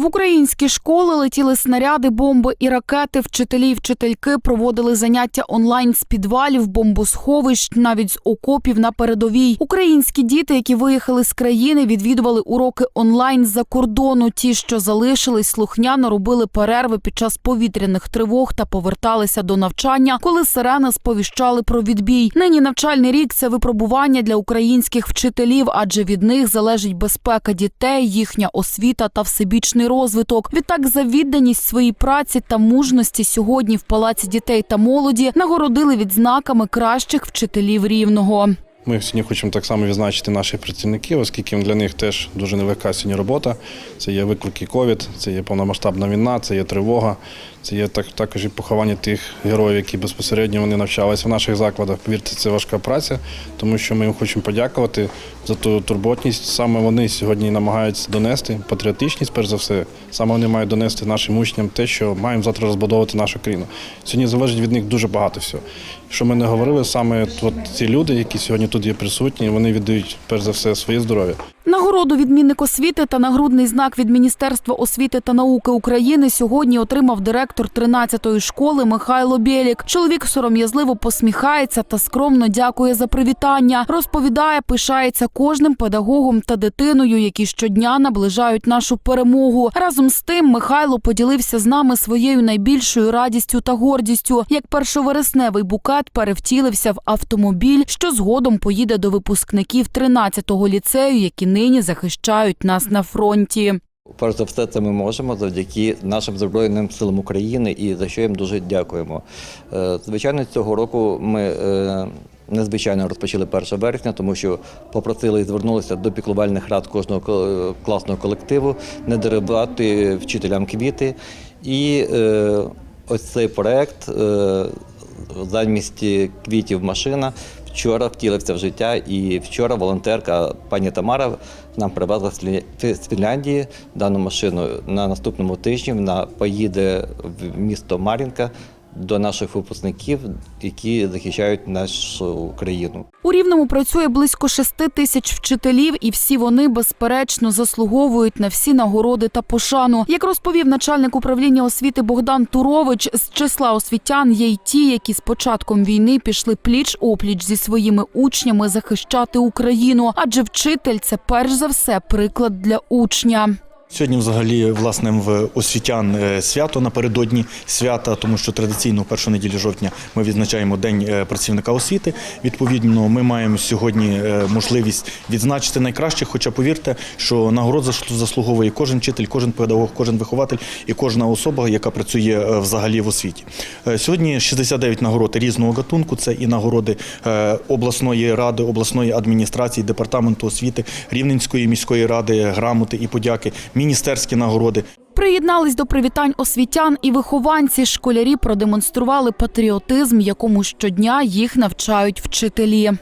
В українські школи летіли снаряди, бомби і ракети. Вчителі й вчительки проводили заняття онлайн з підвалів, бомбосховищ, навіть з окопів на передовій. Українські діти, які виїхали з країни, відвідували уроки онлайн з-за кордону. Ті, що залишились, слухняно робили перерви під час повітряних тривог та поверталися до навчання, коли сирени сповіщали про відбій. Нині навчальний рік це випробування для українських вчителів, адже від них залежить безпека дітей, їхня освіта та всебічний розвиток. Відтак за відданість своїй праці та мужності сьогодні в палаці дітей та молоді нагородили відзнаками кращих вчителів рівного. Ми сьогодні хочемо так само відзначити наших працівників, оскільки для них теж дуже нелегка сьогодні робота. Це є виклики ковід, це є повномасштабна війна, це є тривога, це є так, також і поховання тих героїв, які безпосередньо вони навчалися в наших закладах. Повірте, це важка праця, тому що ми їм хочемо подякувати за ту турботність. Саме вони сьогодні намагаються донести патріотичність, перш за все. Саме вони мають донести нашим учням те, що маємо завтра розбудовувати нашу країну. Сьогодні залежить від них дуже багато всього. Що ми не говорили, саме от ці люди, які сьогодні тут є присутні, вони віддають перш за все своє здоров'я. Нагороду відмінник освіти та нагрудний знак від Міністерства освіти та науки України сьогодні отримав директор 13-ї школи Михайло Бєлік. Чоловік сором'язливо посміхається та скромно дякує за привітання. Розповідає, пишається кожним педагогом та дитиною, які щодня наближають нашу перемогу. Разом з тим Михайло поділився з нами своєю найбільшою радістю та гордістю, як першовересневий букет перевтілився в автомобіль, що згодом поїде до випускників 13-го ліцею, які нині захищають нас на фронті. Перш за все, це ми можемо завдяки нашим Збройним силам України і за що їм дуже дякуємо. Е, Звичайно, цього року ми е, незвичайно розпочали 1 вересня, тому що попросили і звернулися до піклувальних рад кожного класного колективу не дарувати вчителям квіти. І е, ось цей проект замість квітів машина вчора втілився в життя, і вчора волонтерка пані Тамара нам привезла з Фінляндії дану машину. На наступному тижні вона поїде в місто Мар'їнка до наших випускників, які захищають нашу країну. У Рівному працює близько шести тисяч вчителів, і всі вони безперечно заслуговують на всі нагороди та пошану. Як розповів начальник управління освіти Богдан Турович, з числа освітян є й ті, які з початком війни пішли пліч опліч зі своїми учнями захищати Україну, адже вчитель це перш за все приклад для учня. Сьогодні, взагалі, власне, в освітян е, свято напередодні свята, тому що традиційно в першу неділю жовтня ми відзначаємо День е, працівника освіти. Відповідно, ми маємо сьогодні е, можливість відзначити найкращих. Хоча повірте, що нагород заслуговує кожен вчитель, кожен педагог, кожен вихователь і кожна особа, яка працює взагалі в освіті. Сьогодні 69 нагород різного гатунку. Це і нагороди обласної ради, обласної адміністрації, департаменту освіти, Рівненської міської ради, грамоти і подяки, міністерські нагороди. Приєднались до привітань освітян і вихованці. Школярі продемонстрували патріотизм, якому щодня їх навчають вчителі.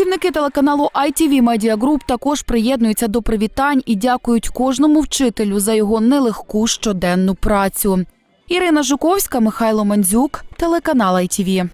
Працівники телеканалу ITV Media Group також приєднуються до привітань і дякують кожному вчителю за його нелегку щоденну працю. Ірина Жуковська, Михайло Мандзюк, телеканал ITV.